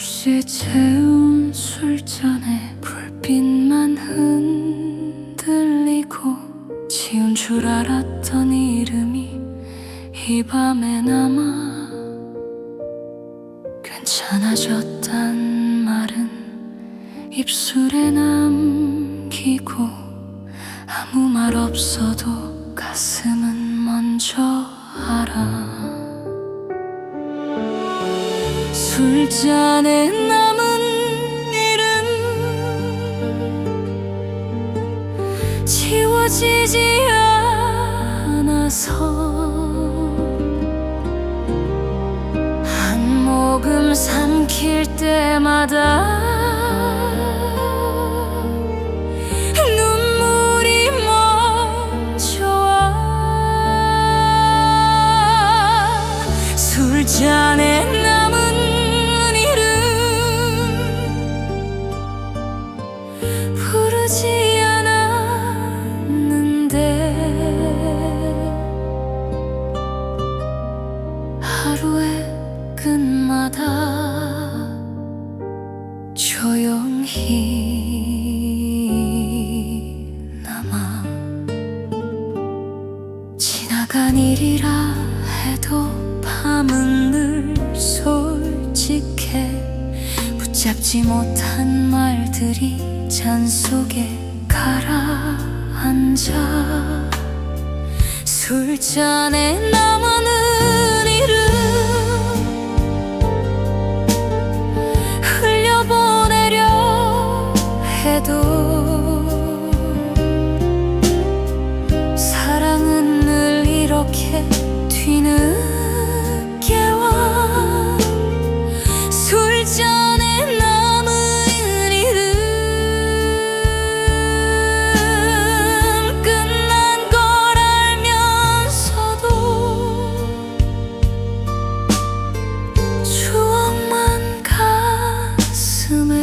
가득히 채운 술잔에 불빛만 흔들리고 지운 줄 알았던 이름이 이 밤에 남아 괜찮아졌단 말은 입술에 남기고 아무 말 없어도 가슴은 먼저 알아 술잔에 남은 이름 지워지지 않아서 한 모금 삼킬 때마다 눈 하루의 끝마다 조용히 남아 지나간 일이라 해도 밤은 늘 솔직해. 붙잡지 못한 말들이 잔 속에 가라앉아. 술잔에 남아는 이렇게 뒤늦게 와 술잔에 남은 이름 끝난 걸 알면서도 추억만 가슴.